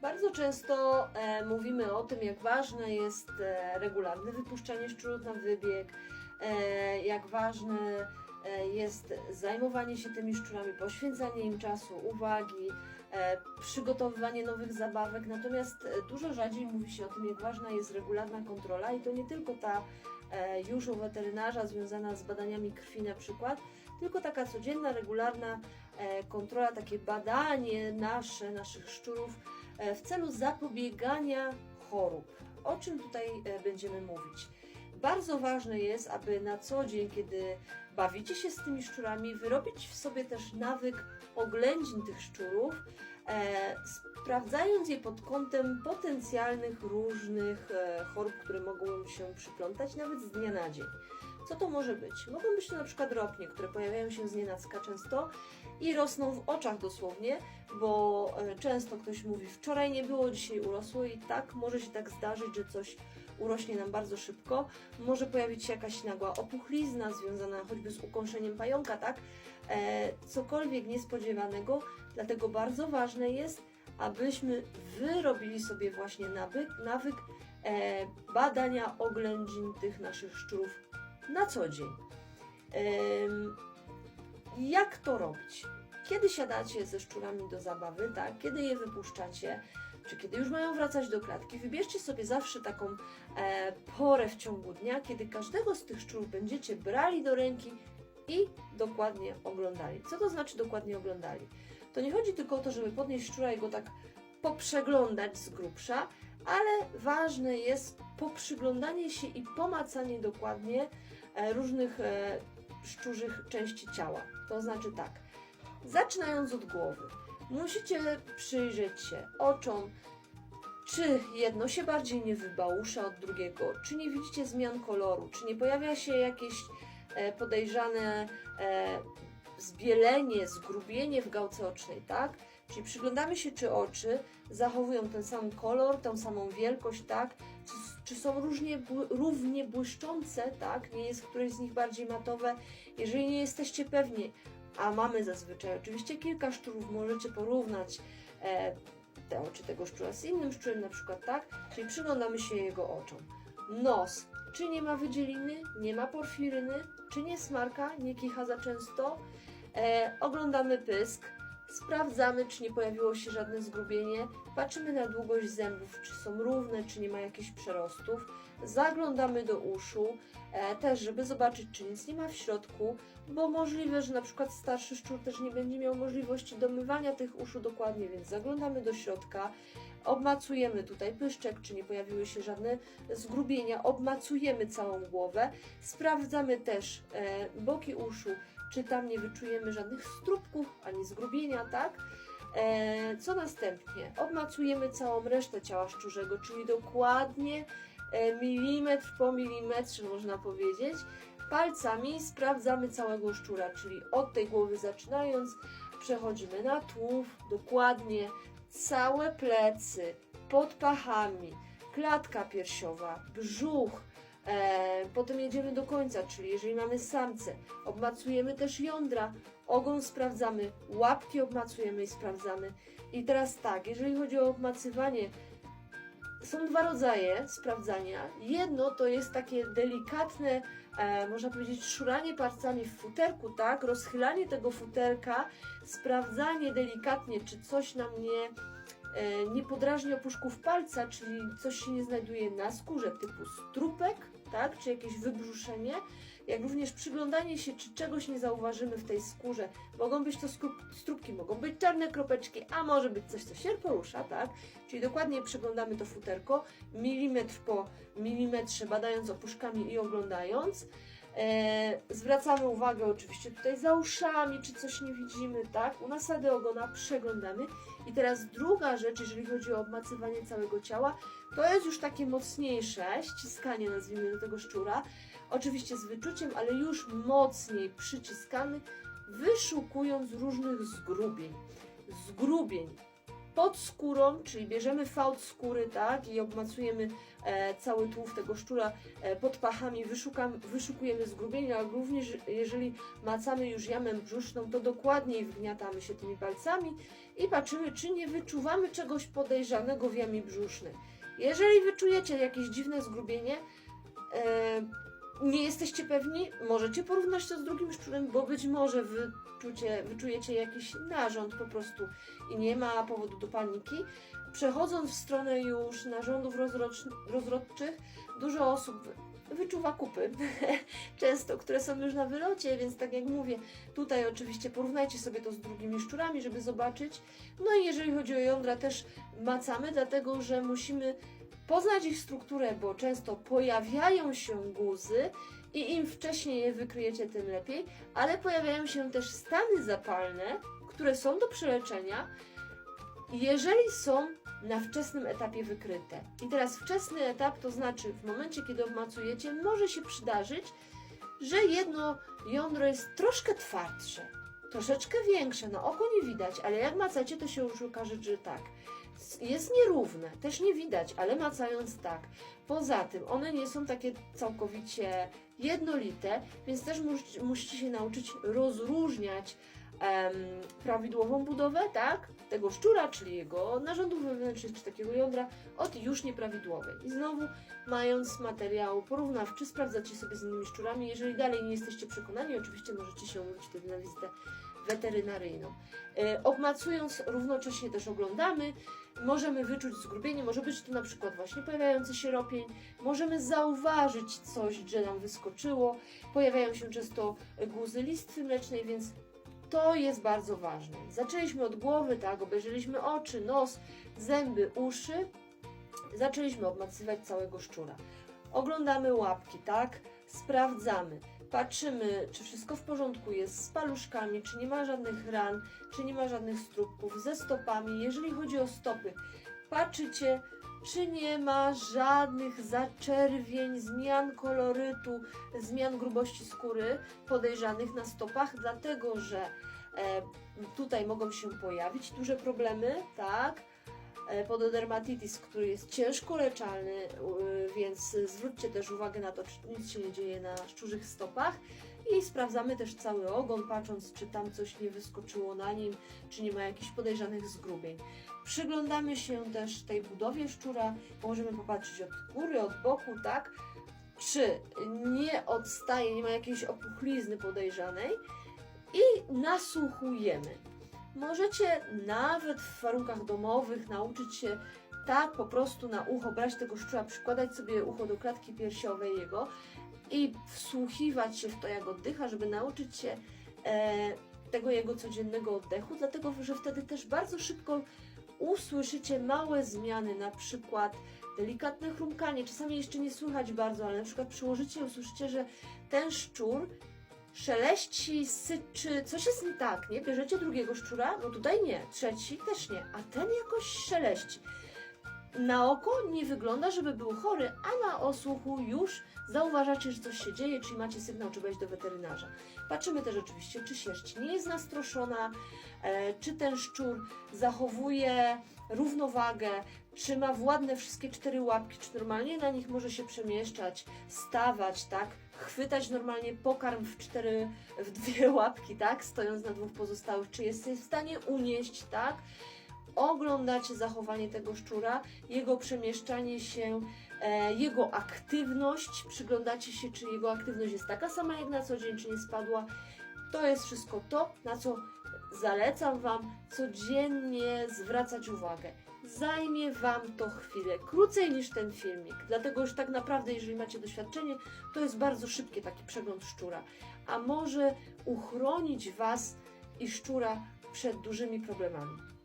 Bardzo często e, mówimy o tym, jak ważne jest e, regularne wypuszczanie szczurów na wybieg, e, jak ważne e, jest zajmowanie się tymi szczurami, poświęcanie im czasu, uwagi, e, przygotowywanie nowych zabawek. Natomiast e, dużo rzadziej mówi się o tym, jak ważna jest regularna kontrola i to nie tylko ta e, już u weterynarza związana z badaniami krwi na przykład, tylko taka codzienna, regularna e, kontrola, takie badanie nasze, naszych szczurów w celu zapobiegania chorób. O czym tutaj e, będziemy mówić? Bardzo ważne jest, aby na co dzień, kiedy bawicie się z tymi szczurami, wyrobić w sobie też nawyk oględzin tych szczurów, e, sprawdzając je pod kątem potencjalnych różnych e, chorób, które mogą się przyplątać nawet z dnia na dzień. Co to może być? Mogą być to na przykład ropnie, które pojawiają się z nienacka często i rosną w oczach dosłownie, bo e, często ktoś mówi, wczoraj nie było, dzisiaj urosło i tak może się tak zdarzyć, że coś urośnie nam bardzo szybko. Może pojawić się jakaś nagła opuchlizna związana choćby z ukąszeniem pająka, tak? E, cokolwiek niespodziewanego, dlatego bardzo ważne jest, abyśmy wyrobili sobie właśnie nawyk, nawyk e, badania oględzin tych naszych szczurów na co dzień. Jak to robić? Kiedy siadacie ze szczurami do zabawy, tak? Kiedy je wypuszczacie, czy kiedy już mają wracać do klatki, wybierzcie sobie zawsze taką e, porę w ciągu dnia, kiedy każdego z tych szczurów będziecie brali do ręki i dokładnie oglądali. Co to znaczy dokładnie oglądali? To nie chodzi tylko o to, żeby podnieść szczura i go tak poprzeglądać z grubsza, ale ważne jest poprzyglądanie się i pomacanie dokładnie różnych e, szczurzych części ciała. To znaczy tak, zaczynając od głowy, musicie przyjrzeć się oczom, czy jedno się bardziej nie wybałusza od drugiego, czy nie widzicie zmian koloru, czy nie pojawia się jakieś e, podejrzane e, zbielenie, zgrubienie w gałce ocznej, tak? Czyli przyglądamy się, czy oczy zachowują ten sam kolor, tą samą wielkość, tak? Czy, są różnie, równie błyszczące, tak? Nie jest któreś z nich bardziej matowe. Jeżeli nie jesteście pewni, a mamy zazwyczaj oczywiście kilka szczurów, możecie porównać e, te oczy tego szczura z innym szczurem na przykład, tak? Czyli przyglądamy się jego oczom. Nos. Czy nie ma wydzieliny, nie ma porfiryny, czy nie smarka, nie kicha za często. E, oglądamy pysk, sprawdzamy, czy nie pojawiło się żadne zgrubienie, patrzymy na długość zębów, czy są równe, czy nie ma jakichś przerostów. Zaglądamy do uszu, e, też żeby zobaczyć, czy nic nie ma w środku, bo możliwe, że na przykład starszy szczur też nie będzie miał możliwości domywania tych uszu dokładnie, więc zaglądamy do środka, obmacujemy tutaj pyszczek, czy nie pojawiły się żadne zgrubienia, obmacujemy całą głowę, sprawdzamy też e, boki uszu, czy tam nie wyczujemy żadnych strupków ani zgrubienia, tak? E, co następnie? Obmacujemy całą resztę ciała szczurzego, czyli dokładnie e, milimetr po milimetrze, można powiedzieć. Palcami sprawdzamy całego szczura, czyli od tej głowy zaczynając, przechodzimy na tułów, dokładnie całe plecy, pod pachami, klatka piersiowa, brzuch, potem jedziemy do końca, czyli jeżeli mamy samce, obmacujemy też jądra, ogon sprawdzamy, łapki obmacujemy i sprawdzamy. I teraz tak, jeżeli chodzi o obmacywanie, są dwa rodzaje sprawdzania. Jedno to jest takie delikatne, e, można powiedzieć, szuranie palcami w futerku, tak? Rozchylanie tego futerka, sprawdzanie delikatnie, czy coś nam nie, e, nie podrażni opuszków palca, czyli coś się nie znajduje na skórze, typu strupek, tak? Czy jakieś wybrzuszenie, jak również przyglądanie się, czy czegoś nie zauważymy w tej skórze. Mogą być to strupki, mogą być czarne kropeczki, a może być coś, co się porusza, tak? Czyli dokładnie przyglądamy to futerko, milimetr po milimetrze, badając opuszkami i oglądając. E, zwracamy uwagę oczywiście tutaj za uszami, czy coś nie widzimy, tak? U nasady ogona przeglądamy. I teraz druga rzecz, jeżeli chodzi o obmacywanie całego ciała, to jest już takie mocniejsze ściskanie, nazwijmy do tego szczura. Oczywiście z wyczuciem, ale już mocniej przyciskamy, wyszukując różnych zgrubień. Zgrubień pod skórą, czyli bierzemy fałd skóry, tak, i obmacujemy e, cały tułów tego szczura e, pod pachami, wyszukam, wyszukujemy zgrubienia, ale również jeżeli macamy już jamę brzuszną, to dokładniej wgniatamy się tymi palcami i patrzymy, czy nie wyczuwamy czegoś podejrzanego w jamie brzusznej. Jeżeli wyczujecie jakieś dziwne zgrubienie, e, nie jesteście pewni, możecie porównać to z drugim szczurem, bo być może wyczucie, wyczujecie jakiś narząd po prostu i nie ma powodu do paniki. Przechodząc w stronę już narządów rozrodczych, dużo osób wyczuwa kupy, często, które są już na wylocie, więc tak jak mówię, tutaj oczywiście porównajcie sobie to z drugimi szczurami, żeby zobaczyć. No i jeżeli chodzi o jądra, też macamy, dlatego że musimy poznać ich strukturę, bo często pojawiają się guzy i im wcześniej je wykryjecie, tym lepiej, ale pojawiają się też stany zapalne, które są do przeleczenia, jeżeli są na wczesnym etapie wykryte. I teraz wczesny etap to znaczy w momencie, kiedy obmacujecie, może się przydarzyć, że jedno jądro jest troszkę twardsze, troszeczkę większe, na oko nie widać, ale jak macacie, to się już okaże, że tak. Jest nierówne, też nie widać, ale macając tak. Poza tym, one nie są takie całkowicie jednolite, więc też mus- musicie się nauczyć rozróżniać em, prawidłową budowę, tak? Tego szczura, czyli jego narządów wewnętrznych, czy takiego jądra, od już nieprawidłowej. I znowu, mając materiał porównawczy, sprawdzacie sobie z innymi szczurami. Jeżeli dalej nie jesteście przekonani, oczywiście możecie się umówić wtedy na wizytę weterynaryjną. E, obmacując, równocześnie też oglądamy. Możemy wyczuć zgrubienie, może być to na przykład właśnie pojawiający się ropień, możemy zauważyć coś, że nam wyskoczyło. Pojawiają się często guzy listwy mlecznej, więc to jest bardzo ważne. Zaczęliśmy od głowy, tak, obejrzeliśmy oczy, nos, zęby, uszy. Zaczęliśmy obmacywać całego szczura. Oglądamy łapki, tak? Sprawdzamy. Patrzymy, czy wszystko w porządku jest z paluszkami, czy nie ma żadnych ran, czy nie ma żadnych strupków, ze stopami. Jeżeli chodzi o stopy, patrzycie, czy nie ma żadnych zaczerwień, zmian kolorytu, zmian grubości skóry podejrzanych na stopach, dlatego że e, tutaj mogą się pojawić duże problemy, tak? E, Pododermatitis, który jest ciężko leczalny, y, więc zwróćcie też uwagę na to, czy nic się nie dzieje na szczurzych stopach. I sprawdzamy też cały ogon, patrząc, czy tam coś nie wyskoczyło na nim, czy nie ma jakichś podejrzanych zgrubień. Przyglądamy się też tej budowie szczura, możemy popatrzeć od góry, od boku, tak? Czy nie odstaje, nie ma jakiejś opuchlizny podejrzanej i nasłuchujemy. Możecie nawet w warunkach domowych nauczyć się tak po prostu na ucho brać tego szczura, przykładać sobie ucho do klatki piersiowej jego i wsłuchiwać się w to, jak oddycha, żeby nauczyć się e, tego jego codziennego oddechu, dlatego że wtedy też bardzo szybko usłyszycie małe zmiany, na przykład delikatne chrumkanie, czasami jeszcze nie słychać bardzo, ale na przykład przyłożycie i usłyszycie, że ten szczur szeleści, syczy, coś jest nie tak, nie? Bierzecie drugiego szczura, no tutaj nie, trzeci też nie, a ten jakoś szeleści. Na oko nie wygląda, żeby był chory, a na osłuchu już zauważacie, że coś się dzieje, czyli macie sygnał, czy wejść do weterynarza. Patrzymy też oczywiście, czy sierść nie jest nastroszona, e, czy ten szczur zachowuje równowagę, czy ma władne wszystkie cztery łapki, czy normalnie na nich może się przemieszczać, stawać, tak? Chwytać normalnie pokarm w cztery, w dwie łapki, tak? Stojąc na dwóch pozostałych, czy jest w stanie unieść, tak? Oglądacie zachowanie tego szczura, jego przemieszczanie się, e, jego aktywność, przyglądacie się, czy jego aktywność jest taka sama jak na co dzień, czy nie spadła. To jest wszystko to, na co zalecam Wam codziennie zwracać uwagę. Zajmie Wam to chwilę, krócej niż ten filmik, dlatego już tak naprawdę, jeżeli macie doświadczenie, to jest bardzo szybki taki przegląd szczura, a może uchronić Was i szczura przed dużymi problemami.